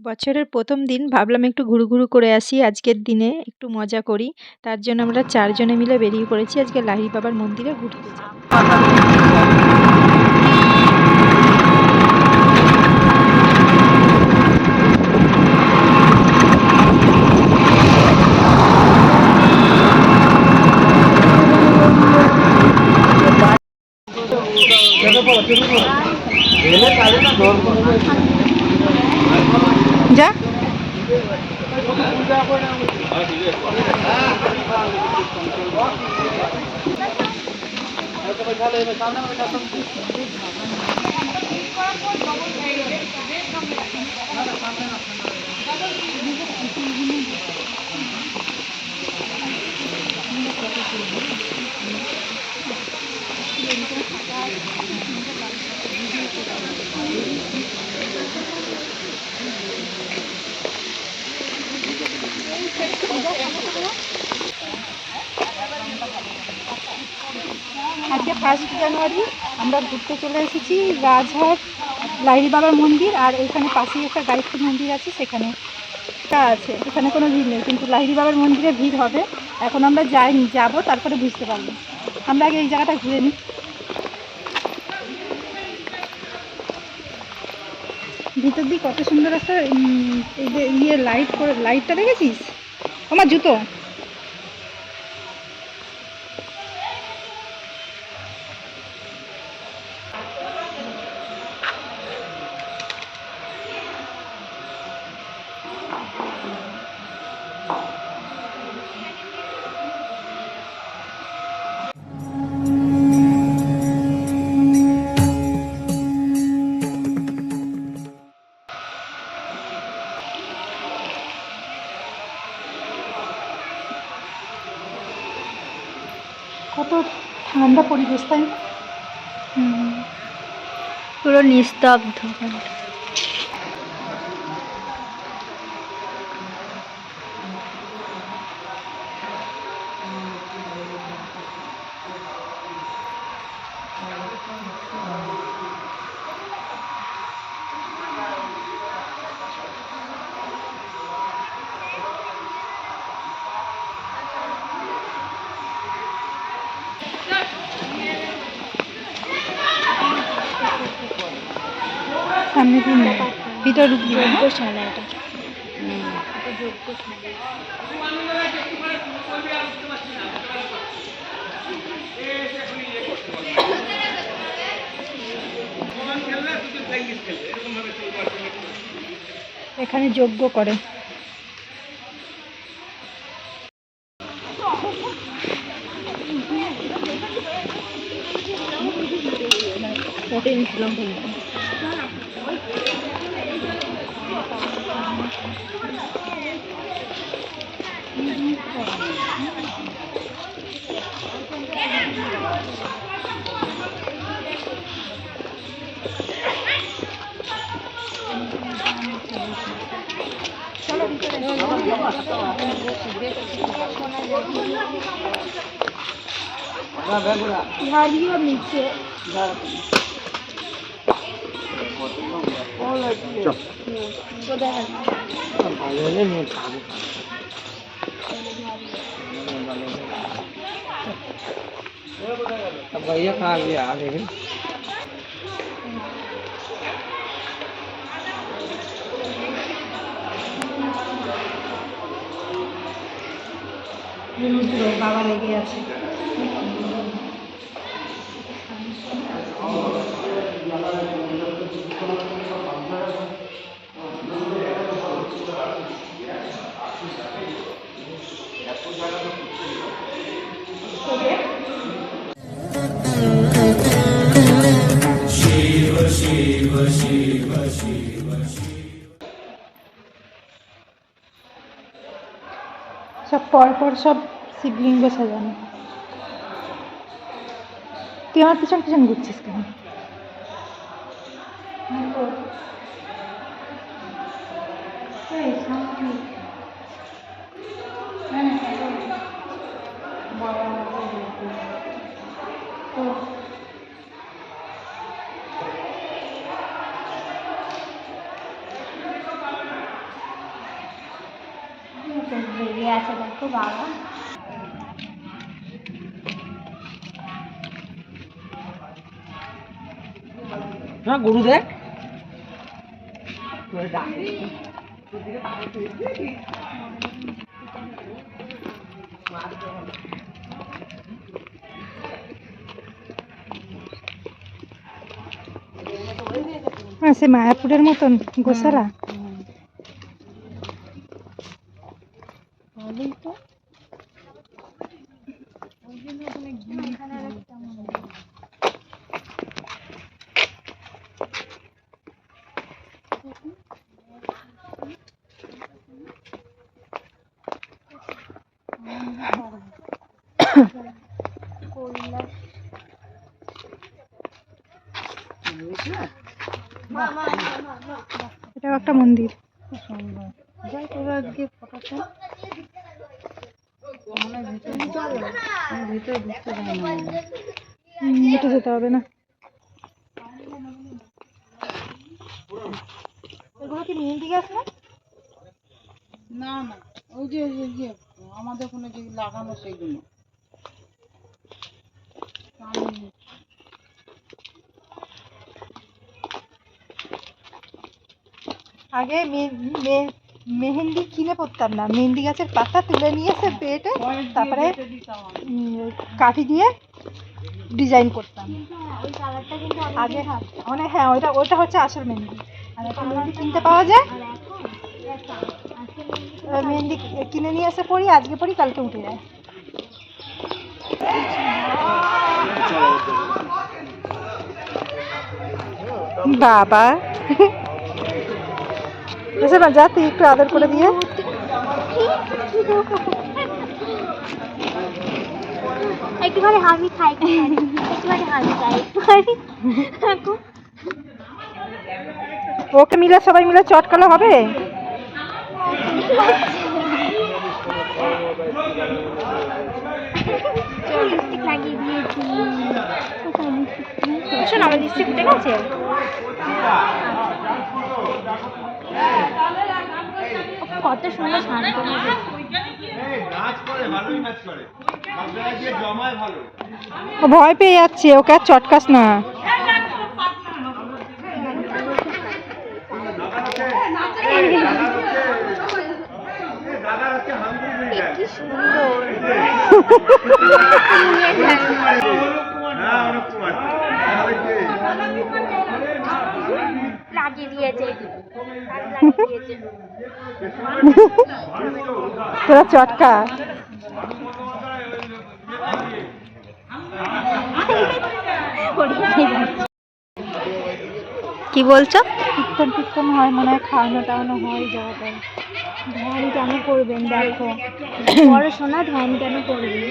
বছরের প্রথম দিন ভাবলাম একটু ঘুরু, ঘুরু করে আসি আজকের দিনে একটু মজা করি। তার জন্য আমরা চারজনে মিলে বেরিয়ে পড়েছি আজকে লাহিড়ী বাবার মন্দিরে ঘুরতে। যা। আজকে ফার্স্ট জানুয়ারি আমরা ঘুরতে চলে এসেছি রাজহাট লাহিড়ী বাবার মন্দির, আর এখানে পাশেই একটা গায়ত্রী মন্দির আছে, সেখানে তা আছে। এখানে কোনো ভিড় নেই, কিন্তু লাহিড়ী বাবার মন্দিরে ভিড় হবে। এখন আমরা যাইনি, যাব, তারপরে বুঝতে পারব। আমরা আগে এই জায়গাটা ঘুরে নিই। ভিতর দিয়ে কত সুন্দর একটা ইয়ে লাইট করে লাইটটা দেখেছিস? আমার জুতো। নিস্তব্ধ যোগ্যশালা এটা এখানে যজ্ঞ করে। ঝাড়িও নিচে भैया कहाँ गया आ রুদ্র বাবা লেগে আছে। সব পর পর সব শিবলিঙ্গ সাজানো। তুই আমার পিছন পিছন ঘুরছিস কেন? আছে বাবা। না গরু দেখ। হ্যাঁ সে মায়াপুরের মতন গোসালা এটাও একটা মন্দির। যেতে হবে না। এগুলো কি মেহেন্দি গাছ না না না ওই যে ওই যে আমাদের ওখানে যে লাগানো সেইগুলো। আগে মেহেন্দি কিনে পড়তাম না। মেহেন্দি গাছের পাতা তুলে নিয়ে এসে পেটে তারপরে কাঠি দিয়ে ডিজাইন করতাম। আগে মানে হ্যাঁ ওইটা ওইটা হচ্ছে আসল মেহেন্দি। আর এখন মেহেন্দি কিনতে পাওয়া যায়। মেহেন্দি কিনে নিয়ে এসে পড়ি আজকে পড়ি কালকে উঠে যায়। বাবা। এসে না যা তুই একটু আদর করে দিয়ে। একটুখানি হামি খাই একটুখানি হামি খাই। ওকে মিলে সবাই মিলে চটকালে হবে? লাগিয়ে দিয়েছি। লিপস্টিক শোন আমার লিপস্টিক উঠে গেছে কত সুন্দর শান্ত ভয় পেয়ে যাচ্ছে ওকে আর চটকাস না। কি সুন্দর। দিয়েছে তোরা চটকা। কি বলছো? কীর্তন কীর্তন হয় মনে হয় খাওয়ানো টাওয়ানো হয় জায়গাটায় ধ্যান কেন করবেন দেখো। পড়াশোনা ধ্যান কেন করবেন?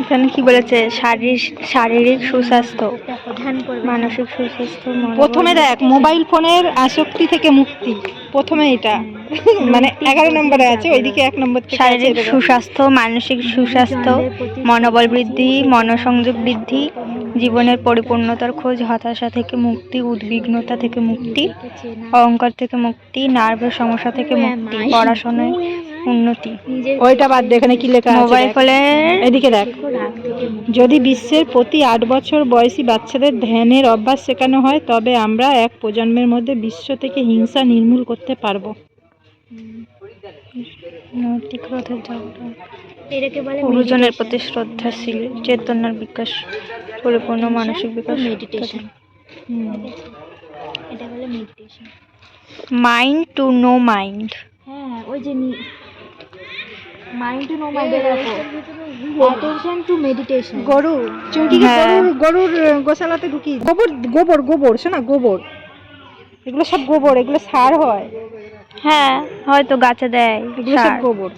এখানে কি বলেছে? শারীরিক শারীরিক সুস্বাস্থ্য মানসিক সুস্বাস্থ্য প্রথমে দেখ মোবাইল ফোনের আসক্তি থেকে মুক্তি। প্রথমে এটা। মানে এগারো নম্বরে আছে ওইদিকে এক নম্বর শারীরিক সুস্বাস্থ্য মানসিক সুস্বাস্থ্য মনোবল বৃদ্ধি মনোসংযোগ বৃদ্ধি জীবনের পরিপূর্ণতার খোঁজ হতাশা থেকে মুক্তি উদ্বিগ্নতা থেকে মুক্তি অহংকার থেকে মুক্তি নার্ভের সমস্যা থেকে মুক্তি পড়াশোনায় উন্নতি। ওইটা বাদ দে এখানে কি লেখা আছে মোবাইল। ফোনের এদিকে দেখ। যদি বিশ্বের প্রতি আট বছর বয়সী বাচ্চাদের ধ্যানের অভ্যাস শেখানো হয় তবে আমরা এক প্রজন্মের মধ্যে বিশ্ব থেকে হিংসা নির্মূল করতে পারব। নৈতিক রোধের জাগরণ এটাকে বলে গুরুজনের প্রতি শ্রদ্ধাশীল চেতনার বিকাশ পরিপূর্ণ মানসিক বিকাশ। মেডিটেশন এটা বলে meditation mind to no mind হ্যাঁ ওই যে মাইন্ড টু নো মাইন্ড দেখো অ্যাটেনশন টু মেডিটেশন গরু চুমকি হ্যাঁ। গরুর গরুর গোশালাতে ঢুকি? গোবর গোবর গোবর শোনা গোবর। এগুলো সব গোবর এগুলো সার হয়। হ্যাঁ হয়তো গাছে দেয় এগুলো সব গোবর।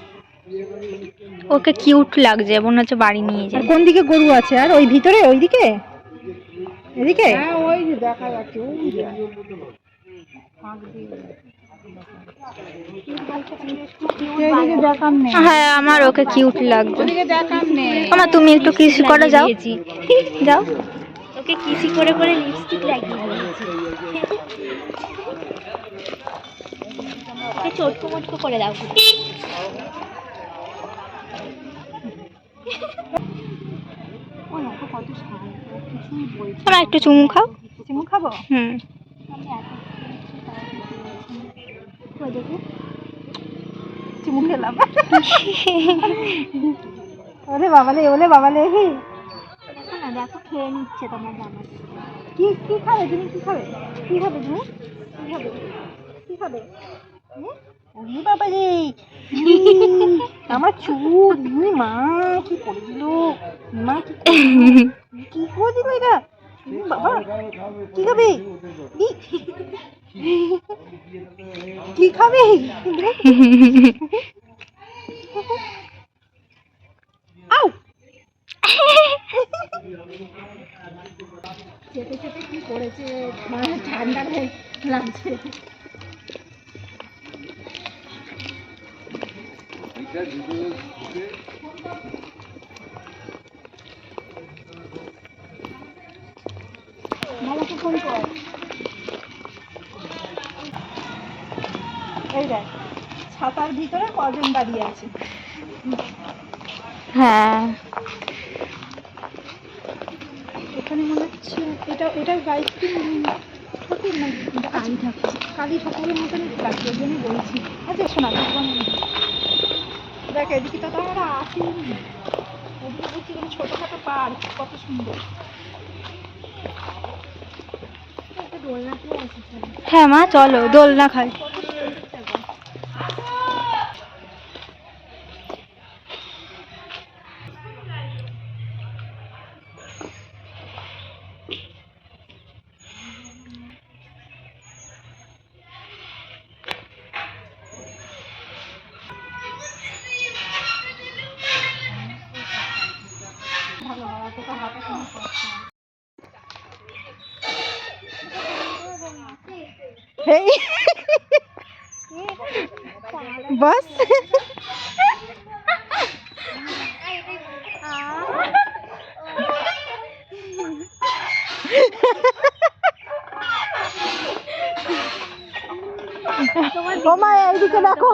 ওকে কিউট লাগছে মনে হচ্ছে বাড়ি নিয়ে যায় কোন দিকে গরু আছে? আর ওই ভিতরে ওইদিকে এদিকে? হ্যাঁ ওই যে দেখা যাচ্ছে হ্যাঁ আমার ওকে কিউট নেই আমার তুমি একটু কিস করে যাও। যাও। মুখে কিসি করে করে লিপস্টিক লাগিয়ে দিয়েছে। ওকে চটকো মটকো করে দাও। ও দেখো কত শান্ত কিছুই বলছে তোরা একটু চুমু খাও। চুমু খাব? হুম। দেখি চিমু খেলাম ওরে বাবালে ওলে বাবালে হে দেখো না দেখো খেয়ে নিচ্ছে তোমার জামা। কি কি খাবে তুমি? কি খাবে? কি খাবে তুমি? কি খাবে? কি খাবে? ওরে বাবা রে। আমার উম, মা কি করে দিল মা কি? কি করে দিল এটা বাবা কি খাবে? কি? খাবে? আউ। চেপে চেপে কি করেছে? মানে ঠান্ডা লাগছে। মামাকে ছাতার ভিতরে কজন দাঁড়িয়ে আছে? হ্যাঁ। এখানে মনে হচ্ছে এটা এটা গায়ত্রী ঠাকুর না কালী ঠাকুর। কালী ঠাকুরের মতন লাগছে ওই জন্যই বলছি। আচ্ছা শোনা দেখ এদিকে তো আমরা আসিনি। ওদিকে দেখছি কোনো ছোটোখাটো পার্ক কত সুন্দর। হ্যাঁ মা চলো দোলনা খাই। তোকে হাতে কোনো কষ্ট নেই। এই बस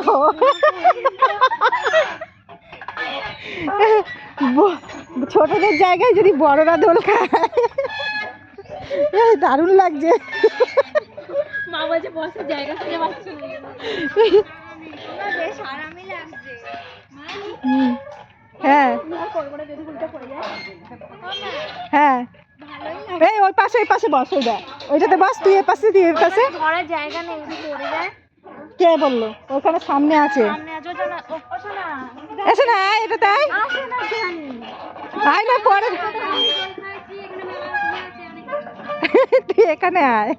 ও ছোটদের জায়গায় যদি বড়রা দোল খায়। দারুণ লাগছে। মা বলছে বসার জায়গা খুঁজে পাচ্ছি না। বেশ আরামই লাগছে হুম। হ্যাঁ। হ্যাঁ। এই ওই পাশে ওই পাশে বস ওই দেখ। ওইটাতে বস তুই এ পাশে তুই এ পাশে। জায়গা নেই পড়ে যায়। কে বলল? ওখানে সামনে আছে। এসে না এটা তাই আয় না পরে। তুই এখানে আয়।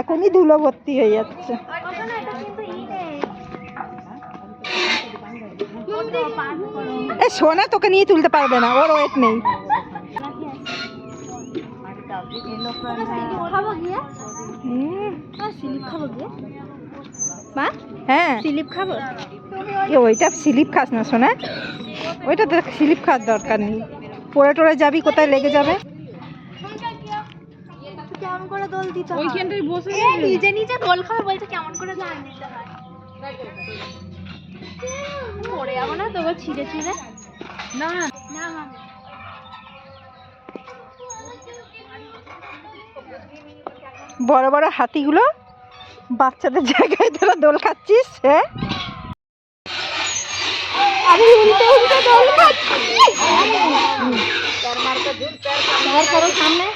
এখনই ধুলো ভর্তি হয়ে যাচ্ছে। এ সোনা তোকে নিয়ে তুলতে পারবে না ওর ওয়েট নেই। খাব গিয়ে। মা? হ্যাঁ। স্লিপ খাব? ওইটা স্লিপ খাস না সোনা ওইটা তো স্লিপ খাওয়ার দরকার নেই। পড়ে টরে যাবি কোথায় লেগে যাবে? কেমন করে দোল দিতে ওইখানটায় বসে নিজে নিজে দোল খাবে বলছে কেমন করে দোল দিতে হয়। পড়ে যাব না তোকে ছিঁড়ে ছিঁড়ে। না না মা বড় বড় হাতিগুলো বাচ্চাদের জায়গায় তোরা দোল খাচ্ছিস হ্যাঁ? করো না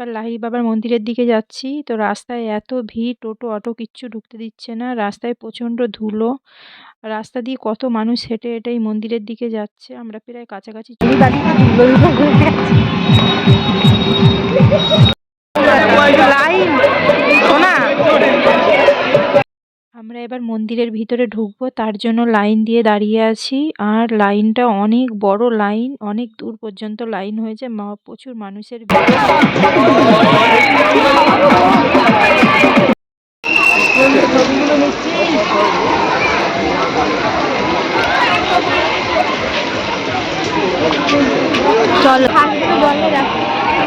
এবার লাহিড়ি বাবার মন্দিরের দিকে যাচ্ছি। তো রাস্তায় এত ভিড়, টোটো, অটো কিচ্ছু ঢুকতে দিচ্ছে না। রাস্তায় প্রচণ্ড ধুলো। রাস্তা দিয়ে কত মানুষ হেঁটে হেঁটে মন্দিরের দিকে যাচ্ছে। আমরা প্রায় কাছাকাছি লাইন আমরা এবার মন্দিরের ভিতরে ঢুকবো, তার জন্য লাইন দিয়ে দাঁড়িয়ে আছি। আর লাইনটা অনেক বড় লাইন, অনেক দূর পর্যন্ত লাইন হয়েছে। প্রচুর মানুষের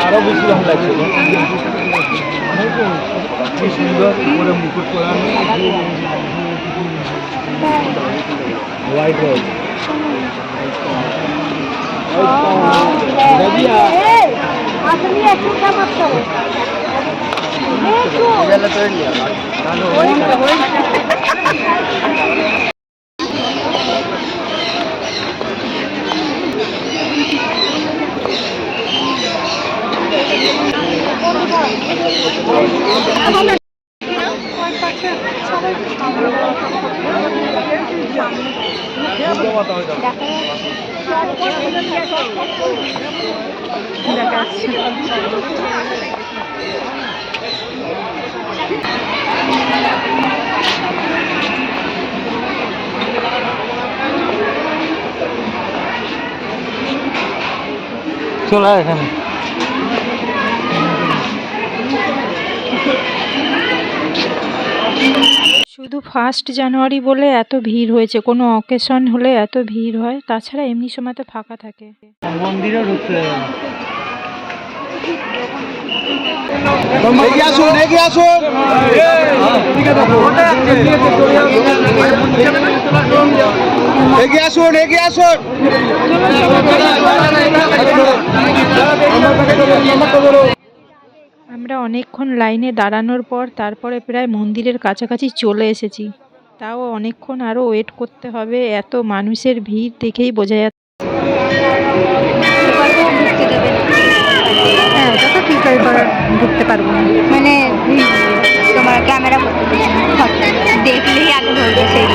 আরও বেশি ভালো লাগছে কি সুন্দর করে মুকুট হোয়াইট রোড Ya la চলে এখানে শুধু ফার্স্ট জানুয়ারি বলে এত ভিড় হয়েছে কোনো অকেশন হলে এত ভিড় হয় তাছাড়া এমনি সময় তো ফাঁকা থাকে মন্দিরও ঢুকতে। আমরা অনেকক্ষণ লাইনে দাঁড়ানোর পর তারপরে প্রায় মন্দিরের কাছাকাছি চলে এসেছি। তাও অনেকক্ষণ আরও ওয়েট করতে হবে, এত মানুষের ভিড় দেখেই বোঝা যাচ্ছে। তত ঠিক আছে ঢুকতে পারব না। মানে তোমার ক্যামেরা দেখলেই আগে ধরবে সেই।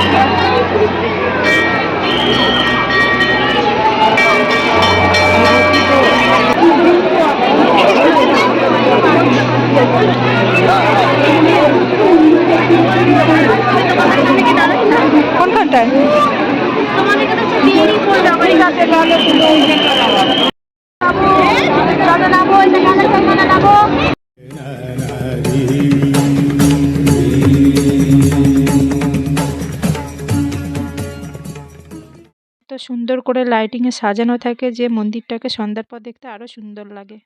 কোনখানটায়? এত সুন্দর করে লাইটিং এ সাজানো থাকে যে মন্দিরটাকে সন্ধ্যার পর দেখতে আরও সুন্দর লাগে।